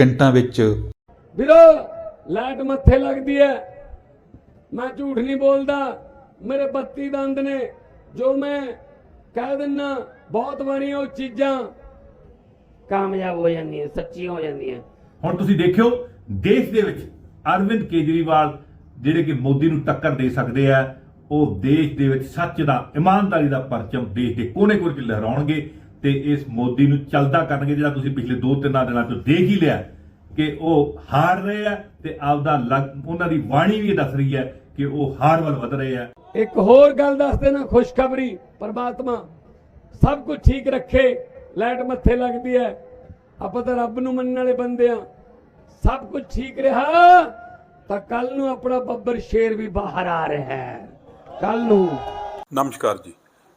ਸਕਿੰਟਾਂ ਵਿੱਚ। ਵੀਰੋ ਲਾਈਟ ਮੱਥੇ ਲੱਗਦੀ ਹੈ ਮੈਂ ਝੂਠ ਨਹੀਂ ਬੋਲਦਾ। ਮੇਰੇ 32 ਦੰਦ ਨੇ। ਜੋ ਮੈਂ ਕਹਿ ਦਿੰਨਾ ਬਹੁਤ ਵਾਰੀਆਂ ਉਹ ਚੀਜ਼ਾਂ ਕਾਮਯਾਬ ਹੋ ਜਾਂਦੀਆਂ ਸੱਚੀਆਂ ਹੋ ਜਾਂਦੀਆਂ। ਹੁਣ ਤੁਸੀਂ ਦੇਖਿਓ ਦੇਸ਼ ਦੇ ਵਿੱਚ ਅਰਵਿੰਦ ਕੇਜਰੀਵਾਲ ਜਿਹੜੇ ਕਿ ਮੋਦੀ ਨੂੰ ਟੱਕਰ ਦੇ ਸਕਦੇ ਆ ਉਹ ਦੇਸ਼ ਦੇ ਵਿੱਚ ਸੱਚ ਦਾ ਇਮਾਨਦਾਰੀ ਦਾ ਪਰਚਮ ਦੇਸ਼ ਦੇ ਕੋਨੇ-ਕੋਨੇ 'ਚ ਲਹਿਰਾਉਣਗੇ। ਤੇ ਇਸ ਮੋਦੀ ਨੂੰ ਚੱਲਦਾ ਕਰਨਗੇ ਜਿਹੜਾ ਤੁਸੀਂ ਪਿਛਲੇ 2-3 ਦਿਨਾਂ ਤੋਂ ਦੇਖ ਹੀ ਲਿਆ ਕਿ ਉਹ ਹਾਰ ਰਹੇ ਆ ਤੇ ਆਪਦਾ ਉਹਨਾਂ ਦੀ ਬਾਣੀ ਵੀ ਦੱਸ ਰਹੀ ਹੈ ਕਿ ਉਹ ਹਾਰ ਵੱਲ ਵਧ ਰਹੇ ਆ। ਇੱਕ ਹੋਰ ਗੱਲ ਦੱਸ ਦੇਣਾ ਖੁਸ਼ਖਬਰੀ ਪਰਮਾਤਮਾ ਸਭ ਕੁਝ ਠੀਕ ਰੱਖੇ ਲਾਈਟ ਮੱਥੇ ਲੱਗਦੀ ਹੈ। ਆਪਾਂ ਤਾਂ ਰੱਬ ਨੂੰ ਮੰਨਣ ਵਾਲੇ ਬੰਦੇ ਆ। ਸਭ ਕੁਝ ਠੀਕ ਰਿਹਾ ਤਾਂ ਕੱਲ ਨੂੰ ਆਪਣਾ ਬੱਬਰ ਸ਼ੇਰ ਵੀ ਬਾਹਰ ਆ ਰਿਹਾ ਹੈ। ਕੱਲ ਨੂੰ। ਨਮਸਕਾਰ ਜੀ।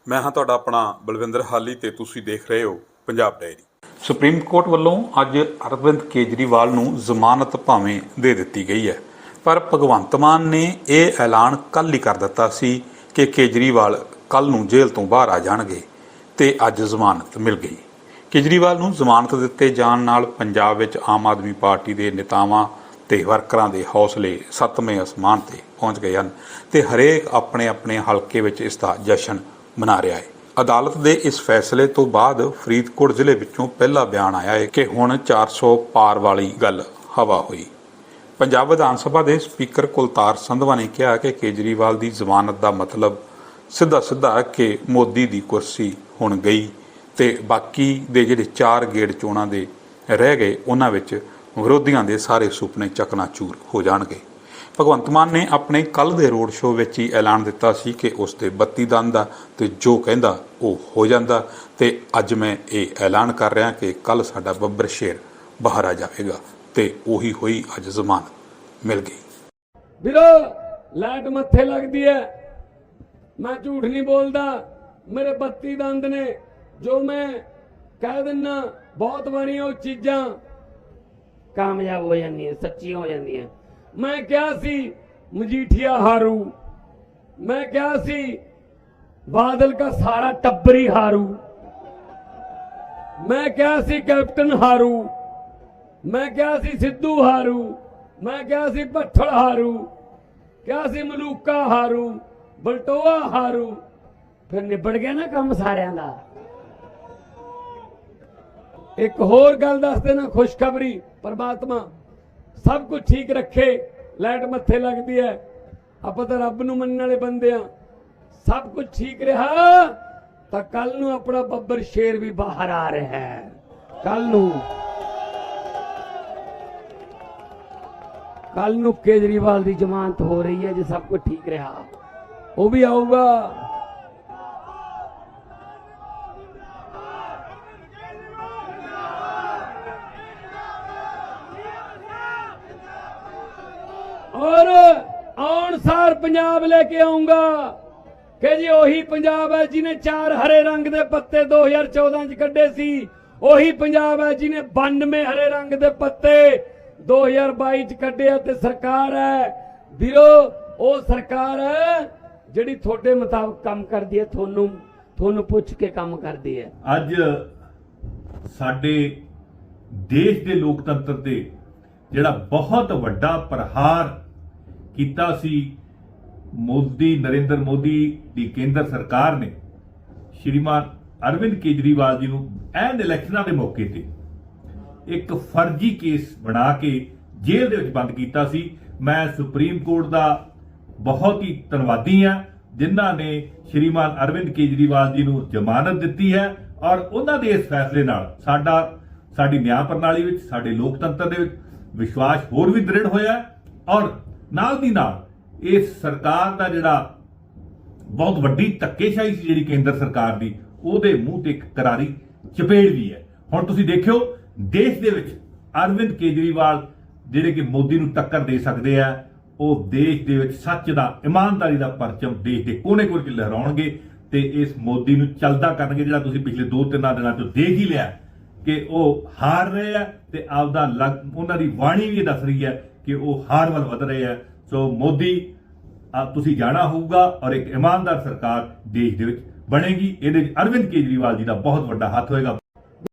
ਮੈਂ ਹਾਂ ਤੁਹਾਡਾ ਆਪਣਾ ਬਲਵਿੰਦਰ ਹਾਲੀ ਤੇ ਤੁਸੀਂ ਦੇਖ ਰਹੇ ਹੋ ਪੰਜਾਬ ਡਾਇਰੀ ਸੁਪਰੀਮ ਕੋਰਟ ਵੱਲੋਂ ਅੱਜ ਅਰਵਿੰਦ ਕੇਜਰੀਵਾਲ ਨੂੰ ਜ਼ਮਾਨਤ ਭਾਵੇਂ ਦੇ ਦਿੱਤੀ ਗਈ ਹੈ। ਪਰ ਭਗਵੰਤ ਮਾਨ ਨੇ ਇਹ ਐਲਾਨ ਕੱਲ ਹੀ ਕਰ ਦਿੱਤਾ ਸੀ ਕਿ ਕੇਜਰੀਵਾਲ ਕੱਲ ਨੂੰ ਜੇਲ੍ਹ ਤੋਂ ਬਾਹਰ ਆ ਜਾਣਗੇ ਤੇ ਅੱਜ ਜ਼ਮਾਨਤ ਮਿਲ ਗਈ। ਕੇਜਰੀਵਾਲ ਨੂੰ ਜ਼ਮਾਨਤ ਦਿੱਤੇ ਜਾਣ ਨਾਲ ਪੰਜਾਬ ਵਿੱਚ ਆਮ ਆਦਮੀ ਪਾਰਟੀ ਦੇ ਨੇਤਾਵਾਂ ਤੇ ਵਰਕਰਾਂ ਦੇ ਹੌਸਲੇ ਸੱਤਵੇਂ ਅਸਮਾਨ ਤੇ ਪਹੁੰਚ ਗਏ ਹਨ ਤੇ ਹਰੇਕ ਆਪਣੇ ਆਪਣੇ ਹਲਕੇ ਵਿੱਚ ਇਸ ਦਾ ਜਸ਼ਨ ਮਨਾ ਰਿਹਾ ਹੈ। ਅਦਾਲਤ ਦੇ ਇਸ ਫੈਸਲੇ ਤੋਂ ਬਾਅਦ ਫਰੀਦਕੋਟ ਜ਼ਿਲ੍ਹੇ ਵਿੱਚੋਂ ਪਹਿਲਾ ਬਿਆਨ ਆਇਆ ਹੈ ਕਿ ਹੁਣ 400 ਪਾਰ ਵਾਲੀ ਗੱਲ ਹਵਾ ਹੋਈ। ਪੰਜਾਬ ਵਿਧਾਨ ਸਭਾ ਦੇ ਸਪੀਕਰ ਕੁਲਤਾਰ ਸੰਧਵਾ ਨੇ ਕਿਹਾ ਕਿ ਕੇਜਰੀਵਾਲ ਦੀ ਜ਼ਮਾਨਤ ਦਾ ਮਤਲਬ ਸਿੱਧਾ ਸਿੱਧਾ ਕਿ ਮੋਦੀ ਦੀ ਕੁਰਸੀ ਹੁਣ ਗਈ ਤੇ ਬਾਕੀ ਦੇ ਜਿਹੜੇ ਚਾਰ ਗੇੜ ਚੋਣਾਂ ਦੇ ਰਹਿ ਗਏ, ਉਹਨਾਂ ਵਿੱਚ ਵਿਰੋਧੀਆਂ ਦੇ ਸਾਰੇ ਸੁਪਨੇ ਚਕਨਾਚੂਰ ਹੋ ਜਾਣਗੇ। ਭਗਵੰਤ ਮਾਨ ਨੇ ਆਪਣੇ ਕੱਲ ਦੇ ਰੋਡ ਸ਼ੋਅ ਵਿੱਚ ਹੀ ਐਲਾਨ ਦਿੱਤਾ ਸੀ ਕਿ ਉਸ ਦੇ 32 ਦੰਦ ਦਾ ਤੇ ਜੋ ਕਹਿੰਦਾ ਉਹ ਹੋ ਜਾਂਦਾ ਤੇ ਅੱਜ ਮੈਂ ਇਹ ਐਲਾਨ ਕਰ ਰਿਹਾ ਕਿ ਕੱਲ ਸਾਡਾ ਬੱਬਰ ਸ਼ੇਰ ਬਾਹਰ ਆ ਜਾਵੇਗਾ ਤੇ ਉਹੀ ਹੋਈ ਅੱਜ ਜ਼ਮਾਨਤ। ਮਿਲ ਗਈ। ਵੀਰੋ, ਲਾਈਟ ਮੱਥੇ ਲੱਗਦੀ ਹੈ। ਮੈਂ ਝੂਠ ਨਹੀਂ ਬੋਲਦਾ। ਮੇਰੇ 32 ਦੰਦ ਨੇ। ਜੋ ਮੈਂ ਕਹਿ ਦਿੰਨਾ, ਬਹੁਤ ਵਾਰੀਆਂ ਉਹ ਚੀਜ਼ਾਂ ਕਾਮਯਾਬ ਹੋ ਜਾਂਦੀਆਂ, ਸੱਚੀਆਂ ਹੋ ਜਾਂਦੀਆਂ। ਮੈਂ ਕਿਹਾ ਸੀ, ਮਜੀਠੀਆ ਹਾਰੂ। ਮੈਂ ਕਿਹਾ ਸੀ, ਬਾਦਲ ਦਾ ਸਾਰਾ ਟੱਬਰ ਹਾਰੂ। ਮੈਂ ਕਿਹਾ ਸੀ, ਕੈਪਟਨ ਹਾਰੂ। ਮੈਂ ਕਿਹਾ ਸੀ, ਸਿੱਧੂ ਹਾਰੂ। ਮੈਂ ਕਿਹਾ ਸੀ, ਭੱਠਲ ਹਾਰੂ। ਕਿਹਾ ਸੀ, ਮਲੂਕਾ ਹਾਰੂ। ਬਲਟੋਆ ਹਾਰੂ। ਫਿਰ ਨਿਬੜ ਗਿਆ ਨਾ ਕੰਮ ਸਾਰਿਆਂ ਦਾ। ਇੱਕ ਹੋਰ ਗੱਲ ਦੱਸ ਦੇਣਾ ਖੁਸ਼ਖਬਰੀ, ਪਰਮਾਤਮਾ। ਸਭ ਕੁਝ ਠੀਕ ਰੱਖੇ, ਲਾਈਟ ਮੱਥੇ ਲੱਗਦੀ ਹੈ। ਆਪਾਂ ਤਾਂ ਰੱਬ ਨੂੰ ਮੰਨਣ ਵਾਲੇ ਬੰਦੇ ਆ ਸਭ ਕੁਝ ਠੀਕ ਰਿਹਾ, ਤਾਂ ਕੱਲ ਨੂੰ ਆਪਣਾ ਬੱਬਰ ਸ਼ੇਰ ਵੀ ਬਾਹਰ ਆ ਰਿਹਾ ਹੈ। ਕੱਲ ਨੂੰ। ਕੱਲ ਨੂੰ ਕੇਜਰੀਵਾਲ ਦੀ ਜ਼ਮਾਨਤ ਹੋ ਰਹੀ ਹੈ ਜੇ ਸਭ ਕੁਝ ਠੀਕ ਰਿਹਾ। ਉਹ ਵੀ ਆਊਗਾ। ਔਰ ਆਉਣ ਪੰਜਾਬ ਲੈ ਕੇ ਆਉਂਗਾ। ਕਿ ਜੀ ਉਹੀ ਪੰਜਾਬ ਹੈ ਜਿਹਨੇ ਚਾਰ ਹਰੇ ਰੰਗ ਦੇ ਪੱਤੇ 2014 ਚ ਕੱਢੇ ਸੀ, ਉਹੀ ਪੰਜਾਬ ਹੈ ਜਿਹਨੇ 92 ਹਰੇ ਰੰਗ ਦੇ ਪੱਤੇ 2022 ਚ ਕੱਢਿਆ ਤੇ ਸਰਕਾਰ ਹੈ। ਵੀਰੋ, ਉਹ ਸਰਕਾਰ ਹੈ ਜਿਹੜੀ ਤੁਹਾਡੇ ਮੁਤਾਬਕ ਕੰਮ ਕਰਦੀ ਹੈ, ਤੁਹਾਨੂੰ ਤੁਹਾਨੂੰ ਪੁੱਛ ਕੇ ਕੰਮ ਕਰਦੀ ਹੈ। ਅੱਜ ਸਾਡੇ ਦੇਸ਼ ਦੇ ਲੋਕਤੰਤਰ ਤੇ ਜਿਹੜਾ ਬਹੁਤ ਵੱਡਾ ਪ੍ਰਹਾਰ ਕੀਤਾ ਸੀ, ਮੋਦੀ, ਨਰਿੰਦਰ ਮੋਦੀ ਦੀ ਕੇਂਦਰ ਸਰਕਾਰ ਨੇ, ਸ਼੍ਰੀਮਾਨ ਅਰਵਿੰਦ ਕੇਜਰੀਵਾਲ ਜੀ ਨੂੰ ਐਨ ਇਲੈਕਸ਼ਨਾਂ ਦੇ ਮੌਕੇ ਤੇ ਇੱਕ ਫਰਜ਼ੀ ਕੇਸ ਬਣਾ ਕੇ ਜੇਲ੍ਹ ਦੇ ਵਿੱਚ ਬੰਦ ਕੀਤਾ ਸੀ। ਮੈਂ ਸੁਪਰੀਮ ਕੋਰਟ ਦਾ ਬਹੁਤ ਹੀ ਧੰਨਵਾਦੀ ਹਾਂ, ਜਿਨ੍ਹਾਂ ਨੇ ਸ਼੍ਰੀਮਾਨ ਅਰਵਿੰਦ ਕੇਜਰੀਵਾਲ ਜੀ ਨੂੰ ਜ਼ਮਾਨਤ ਦਿੱਤੀ ਹੈ ਔਰ ਉਹਨਾਂ ਦੇ ਇਸ ਫੈਸਲੇ ਨਾਲ ਸਾਡਾ, ਸਾਡੀ ਨਿਆਂ ਪ੍ਰਣਾਲੀ ਵਿੱਚ, ਸਾਡੇ ਲੋਕਤੰਤਰ ਦੇ ਵਿੱਚ ਵਿਸ਼ਵਾਸ ਹੋਰ ਵੀ ਦ੍ਰਿੜ ਹੋਇਆ ਔਰ ਨਾਲ ਦੀ ਨਾਲ ਇਸ ਸਰਕਾਰ ਦਾ ਜਿਹੜਾ ਬਹੁਤ ਵੱਡੀ ਧੱਕੇਸ਼ਾਹੀ ਸੀ ਜਿਹੜੀ ਕੇਂਦਰ ਸਰਕਾਰ ਦੀ, ਉਹਦੇ ਮੂੰਹ ਤੇ ਇੱਕ ਕਰਾਰੀ ਚਪੇੜ ਵੀ ਹੈ। ਹੁਣ ਤੁਸੀਂ ਦੇਖਿਓ, ਦੇਸ਼ ਦੇ ਵਿੱਚ ਅਰਵਿੰਦ ਕੇਜਰੀਵਾਲ ਜਿਹੜੇ ਕਿ ਮੋਦੀ ਨੂੰ ਟੱਕਰ ਦੇ ਸਕਦੇ ਆ, ਉਹ ਦੇਸ਼ ਦੇ ਵਿੱਚ ਸੱਚ ਦਾ, ਇਮਾਨਦਾਰੀ ਦਾ ਪਰਚਮ ਦੇਸ਼ ਦੇ ਕੋਨੇ-ਕੋਨੇ 'ਚ ਲਹਿਰਾਉਣਗੇ ਤੇ ਇਸ ਮੋਦੀ ਨੂੰ ਚੱਲਦਾ ਕਰਨਗੇ, ਜਿਹੜਾ ਤੁਸੀਂ ਪਿਛਲੇ 2-3 ਦਿਨਾਂ ਤੋਂ ਦੇਖ ਹੀ ਲਿਆ ਕਿ ਉਹ ਹਾਰ ਰਹੇ ਆ ਤੇ ਆਪਦਾ ਲੱਗ- ਉਹਨਾਂ ਦੀ ਬਾਣੀ ਵੀ ਇਹ ਦੱਸ ਰਹੀ ਹੈ ਕਿ ਉਹ ਹਾਰ ਵੱਲ ਵਧ ਰਹੇ ਹੈ ਸੋ ਮੋਦੀ ਤੁਸੀਂ ਜਾਣਾ ਹੋਊਗਾ ਔਰ ਇੱਕ ਇਮਾਨਦਾਰ ਸਰਕਾਰ ਦੇਸ਼ ਦੇ ਵਿੱਚ ਬਣੇਗੀ। ਇਹਦੇ ਵਿੱਚ ਅਰਵਿੰਦ ਕੇਜਰੀਵਾਲ ਜੀ ਦਾ ਬਹੁਤ ਵੱਡਾ ਹੱਥ ਹੋਏਗਾ।